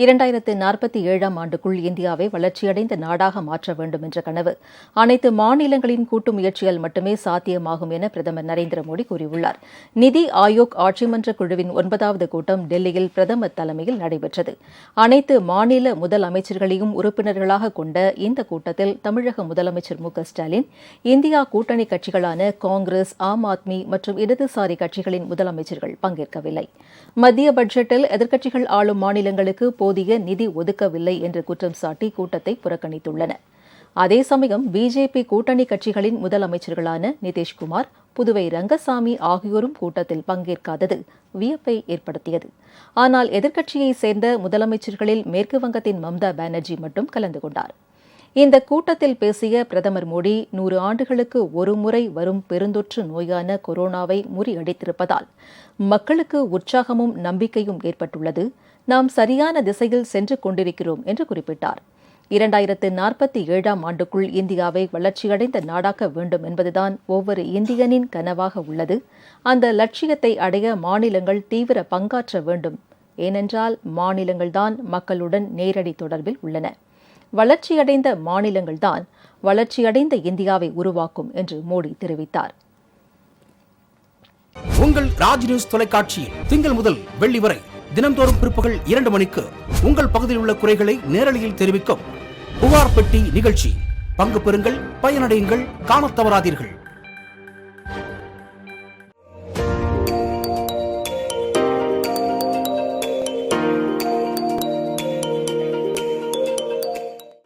இரண்டாயிரத்து நாற்பத்தி ஏழாம் ஆண்டுக்குள் இந்தியாவை வளர்ச்சியடைந்த நாடாக மாற்ற வேண்டும் என்ற கனவு அனைத்து மாநிலங்களின் கூட்டு முயற்சியால் மட்டுமே சாத்தியமாகும் என பிரதமர் நரேந்திர மோடி கூறியுள்ளார். நிதி ஆயோக் ஆட்சிமன்ற குழுவின் ஒன்பதாவது கூட்டம் டெல்லியில் பிரதமர் தலைமையில் நடைபெற்றது. அனைத்து மாநில முதலமைச்சர்களையும் உறுப்பினர்களாக கொண்ட இந்த கூட்டத்தில் தமிழக முதலமைச்சர் மு ஸ்டாலின் இந்தியா கூட்டணி கட்சிகளான காங்கிரஸ் ஆம் ஆத்மி மற்றும் இடதுசாரி கட்சிகளின் முதலமைச்சர்கள் பங்கேற்கவில்லை. மத்திய பட்ஜெட்டில் எதிர்க்கட்சிகள் ஆளும் மாநிலங்களுக்கு போதிய நிதி ஒதுக்கவில்லை என்று குற்றம் சாட்டி கூட்டத்தை புறக்கணித்துள்ளன. அதே சமயம் பிஜேபி கூட்டணி கட்சிகளின் முதலமைச்சர்களான நிதிஷ்குமார் புதுவை ரங்கசாமி ஆகியோரும் கூட்டத்தில் பங்கேற்காதது வியப்பை ஏற்படுத்தியது. ஆனால் எதிர்க்கட்சியைச் சேர்ந்த முதலமைச்சர்களில் மேற்கு வங்கத்தின் மம்தா பானர்ஜி மட்டும் கலந்து கொண்டார். இந்த கூட்டத்தில் பேசிய பிரதமர் மோடி நூறு ஆண்டுகளுக்கு ஒருமுறை வரும் பெருந்தொற்று நோயான கொரோனாவை முறியடித்திருப்பதால் மக்களுக்கு உற்சாகமும் நம்பிக்கையும் ஏற்பட்டுள்ளது. நாம் சரியான திசையில் சென்று கொண்டிருக்கிறோம் என்று குறிப்பிட்டார். இரண்டாயிரத்து நாற்பத்தி ஏழாம் ஆண்டுக்குள் இந்தியாவை வளர்ச்சியடைந்த நாடாக்க வேண்டும் என்பதுதான் ஒவ்வொரு இந்தியனின் கனவாக உள்ளது. அந்த லட்சியத்தை அடைய மாநிலங்கள் தீவிர பங்காற்ற வேண்டும். ஏனென்றால் மாநிலங்கள்தான் மக்களுடன் நேரடி தொடர்பில் உள்ளன. வளர்ச்சியடைந்த மாநிலங்கள்தான் வளர்ச்சியடைந்த இந்தியாவை உருவாக்கும் என்று மோடி தெரிவித்தார். உங்கள் ராஜ் நியூஸ் தொலைக்காட்சியில் திங்கள் முதல் வெள்ளி வரை தினந்தோறும் பிற்பகல் இரண்டு மணிக்கு உங்கள் பகுதியில் உள்ள குறைகளை நேரலையில் தெரிவிக்கும் புகார் பெட்டி நிகழ்ச்சி. பங்கு பெறுங்கள் பயனடையுங்கள் காணத் தவறாதீர்கள்.